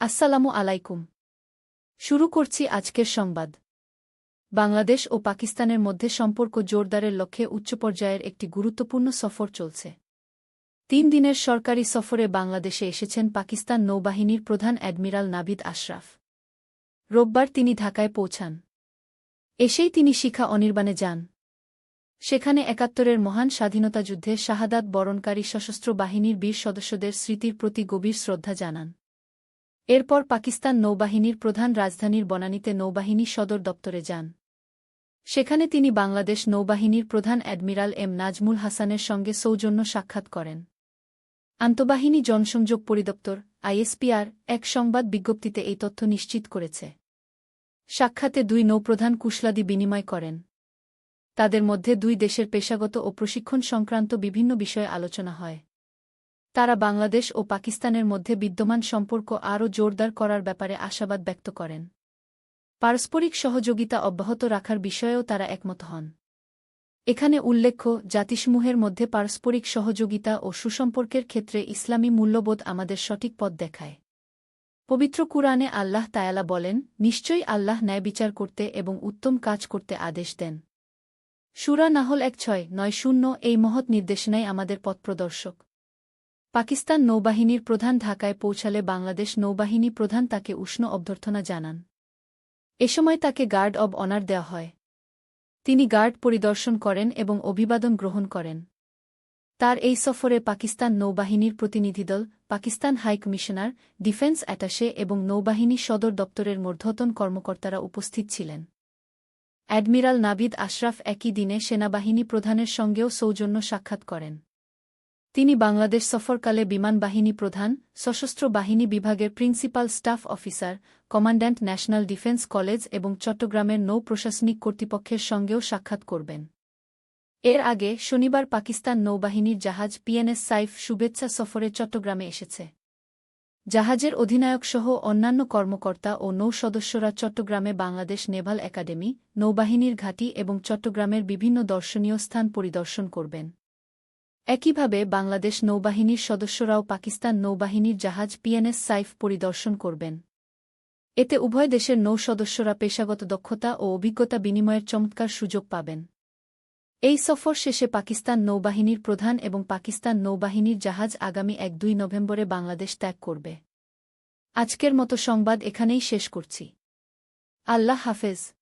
আসসালামু আলাইকুম। শুরু করছি আজকের সংবাদ। বাংলাদেশ ও পাকিস্তানের মধ্যে সম্পর্ক জোরদারের লক্ষ্যে উচ্চ পর্যায়ের একটি গুরুত্বপূর্ণ সফর চলছে। তিন দিনের সরকারি সফরে বাংলাদেশে এসেছেন পাকিস্তান নৌবাহিনীর প্রধান অ্যাডমিরাল নাবিদ আশরাফ। রোববার তিনি ঢাকায় পৌঁছান। এসেই তিনি শিখা অনির্বাণে যান। সেখানে একাত্তরের মহান স্বাধীনতা যুদ্ধে শাহাদাত বরণকারী সশস্ত্র বাহিনীর বীর সদস্যদের স্মৃতির প্রতি গভীর শ্রদ্ধা জানান। এরপর পাকিস্তান নৌবাহিনীর প্রধান রাজধানীর বনানীতে নৌবাহিনী সদর দপ্তরে যান। সেখানে তিনি বাংলাদেশ নৌবাহিনীর প্রধান অ্যাডমিরাল এম নাজমুল হাসানের সঙ্গে সৌজন্য সাক্ষাৎ করেন। আন্তঃবাহিনী জনসংযোগ পরিদপ্তর, আইএসপিআর, এক সংবাদ বিজ্ঞপ্তিতে এই তথ্য নিশ্চিত করেছে। সাক্ষাতে দুই নৌপ্রধান কুশলাদি বিনিময় করেন। তাদের মধ্যে দুই দেশের পেশাগত ও প্রশিক্ষণ সংক্রান্ত বিভিন্ন বিষয়ে আলোচনা হয়। তারা বাংলাদেশ ও পাকিস্তানের মধ্যে বিদ্যমান সম্পর্ক আরও জোরদার করার ব্যাপারে আশাবাদ ব্যক্ত করেন। পারস্পরিক সহযোগিতা অব্যাহত রাখার বিষয়েও তারা একমত হন। এখানে উল্লেখ্য, জাতিসমূহের মধ্যে পারস্পরিক সহযোগিতা ও সুসম্পর্কের ক্ষেত্রে ইসলামী মূল্যবোধ আমাদের সঠিক পথ দেখায়। পবিত্র কুরআনে আল্লাহ তায়ালা বলেন, নিশ্চয়ই আল্লাহ ন্যায় বিচার করতে এবং উত্তম কাজ করতে আদেশ দেন। সুরা নাহল এক ছয়, নয় শূন্য এই মহৎ নির্দেশনাই আমাদের পথপ্রদর্শক পাকিস্তান নৌবাহিনীর প্রধান ঢাকায় পৌঁছালে বাংলাদেশ নৌবাহিনী প্রধান তাকে উষ্ণ অভ্যর্থনা জানান। এ সময় তাকে গার্ড অব অনার দেওয়া হয়। তিনি গার্ড পরিদর্শন করেন এবং অভিবাদন গ্রহণ করেন। তার এই সফরে পাকিস্তান নৌবাহিনীর প্রতিনিধিদল, Pakistan high commissioner, defence attache এবং নৌবাহিনী সদর দপ্তরের মূর্ধতন কর্মকর্তারা উপস্থিত ছিলেন। অ্যাডমিরাল নাবিদ আশরাফ একই দিনে সেনাবাহিনী প্রধানের সঙ্গেও সৌজন্য সাক্ষাৎ করেন। তিনি বাংলাদেশ সফরকালে বিমান বাহিনী প্রধান, সশস্ত্র বাহিনী বিভাগের principal staff officer, commandant national defence college এবং চট্টগ্রামের নৌ প্রশাসনিক কর্তৃপক্ষের সঙ্গেও সাক্ষাৎ করবেন। এর আগে শনিবার পাকিস্তান নৌবাহিনীর জাহাজ পিএনএস সাইফ শুভেচ্ছা সফরে চট্টগ্রামে এসেছে। জাহাজের অধিনায়কসহ অন্যান্য কর্মকর্তা ও নৌ সদস্যরা চট্টগ্রামে বাংলাদেশ নেভাল একাডেমি, নৌবাহিনীর ঘাঁটি এবং চট্টগ্রামের বিভিন্ন দর্শনীয় স্থান পরিদর্শন করবেন। একইভাবে বাংলাদেশ নৌবাহিনীর সদস্যরাও পাকিস্তান নৌবাহিনীর জাহাজ পিএনএস সাইফ পরিদর্শন করবেন। এতে উভয় দেশের নৌ সদস্যরা পেশাগত দক্ষতা ও অভিজ্ঞতা বিনিময়ের চমৎকার সুযোগ পাবেন। এই সফর শেষে পাকিস্তান নৌবাহিনীর প্রধান এবং পাকিস্তান নৌবাহিনীর জাহাজ আগামী এক দুই নভেম্বরে বাংলাদেশ ত্যাগ করবে। আজকের মতো সংবাদ এখানেই শেষ করছি। আল্লাহ হাফেজ।